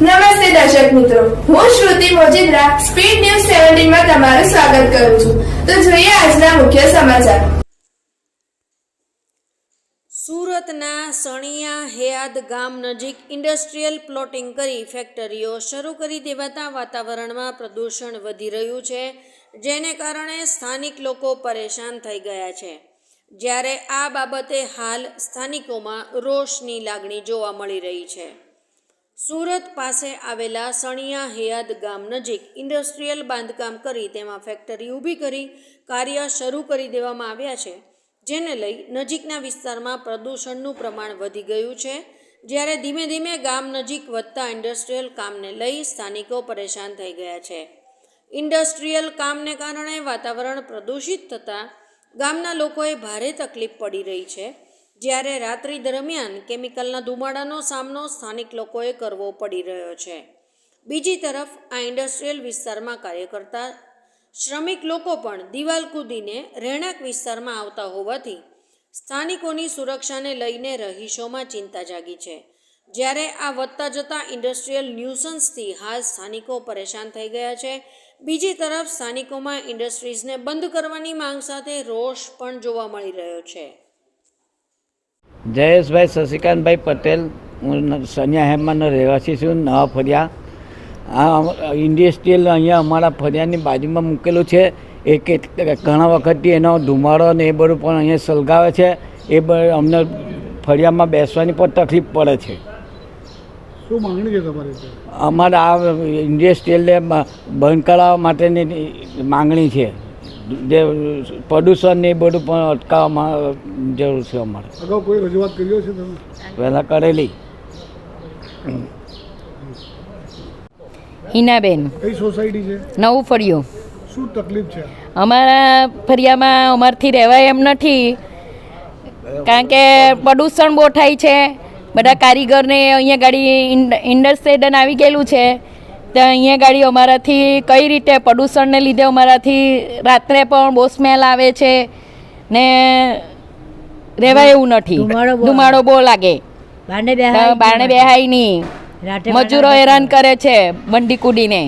નમસ્તે દર્શક મિત્રો. હું શ્રુતિ મોજીદ્રા, સ્પીડ ન્યૂઝ સેવન્ટીનમાં તમારું સ્વાગત કરું છું. તો જોઈએ આજના મુખ્ય સમાચાર. સુરતના સણિયા હેયાદ ગામ નજીક ઇન્ડસ્ટ્રીયલ પ્લોટિંગ કરી ફેક્ટરીઓ શરૂ કરી દેવાતા વાતાવરણમાં પ્રદૂષણ વધી રહ્યું છે, જેને કારણે સ્થાનિક લોકો પરેશાન થઈ ગયા છે. જ્યારે આ બાબતે હાલ સ્થાનિકોમાં રોષની લાગણી જોવા મળી રહી છે. સુરત પાસે આવેલા સણિયા હેયાદ ગામ નજીક ઇન્ડસ્ટ્રીયલ બાંધકામ કરી તેમાં ફેક્ટરી ઊભી કરી કાર્ય શરૂ કરી દેવામાં આવ્યા છે, જેને લઈ નજીકના વિસ્તારમાં પ્રદૂષણનું પ્રમાણ વધી ગયું છે. જ્યારે ધીમે ધીમે ગામ નજીક વધતા ઇન્ડસ્ટ્રીયલ કામને લઈ સ્થાનિકો પરેશાન થઈ ગયા છે. ઇન્ડસ્ટ્રીયલ કામને કારણે વાતાવરણ પ્રદૂષિત થતાં ગામના લોકોએ ભારે તકલીફ પડી રહી છે. જ્યારે રાત્રિ દરમિયાન કેમિકલના ધુમાડાનો સામનો સ્થાનિક લોકોએ કરવો પડી રહ્યો છે. બીજી તરફ, આ ઇન્ડસ્ટ્રીયલ વિસ્તારમાં કાર્ય કરતા શ્રમિક લોકો પણ દિવાલ કૂદીને રહેણાંક વિસ્તારમાં આવતા હોવાથી સ્થાનિકોની સુરક્ષાને લઈને રહીશોમાં ચિંતા જાગી છે. જ્યારે આ વધતા જતા ઇન્ડસ્ટ્રીયલ ન્યુસન્સથી હાલ સ્થાનિકો પરેશાન થઈ ગયા છે. બીજી તરફ, સ્થાનિકોમાં ઇન્ડસ્ટ્રીઝને બંધ કરવાની માંગ સાથે રોષ પણ જોવા મળી રહ્યો છે. જયેશભાઈ શશિકાંતભાઈ પટેલ હું સનિયા હેમમાંનો રહેવાસી છું નવા ફરિયા. આ ઇન્ડસ્ટ્રીયલ અહીંયા અમારા ફરિયાની બાજુમાં મૂકેલું છે. એ કે ઘણા વખતથી એનો ધુમાડો ને એ બધું પણ અહીંયા સળગાવે છે. એ અમને ફળિયામાં બેસવાની પણ તકલીફ પડે છે. શું માંગણી છે તમારી અમારા આ ઇન્ડસ્ટ્રીયલને બંધ કરાવવા માટેની માંગણી છે. જે પ્રદૂષણ ને એ બધું પણ અટકાવવામાં જરૂર છે અમારે. અગાઉ કોઈ રજૂઆત કર્યો છે તમે? પહેલાં કરેલી. હિનાબેન. કઈ સોસાયટી છે? નવું ફળિયું. શું તકલીફ છે? અમારા ફરિયામાં અમારથી રહેવાય એમ નથી. કારણ કે પ્રદૂષણ બહુ થાય છે. બધા કારીગરને અહીંયા ગાડી ઇન્ડસ્ટ્રીડન આવી ગયેલું છે. તો અહીંયા ગાડી અમારાથી કઈ રીતે પ્રદૂષણને લીધે અમારાથી રાત્રે પણ બહુ સ્મેલ આવે છે ને રહેવાય એવું નથી. ધુમાડો બહુ લાગે. બારણે બેહાય નહીં. મજૂરો હેરાન કરે છે બંડી કૂડીને.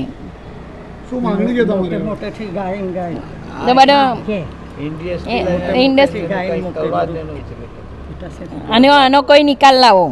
અને આનો કોઈ નિકાલ લાવો.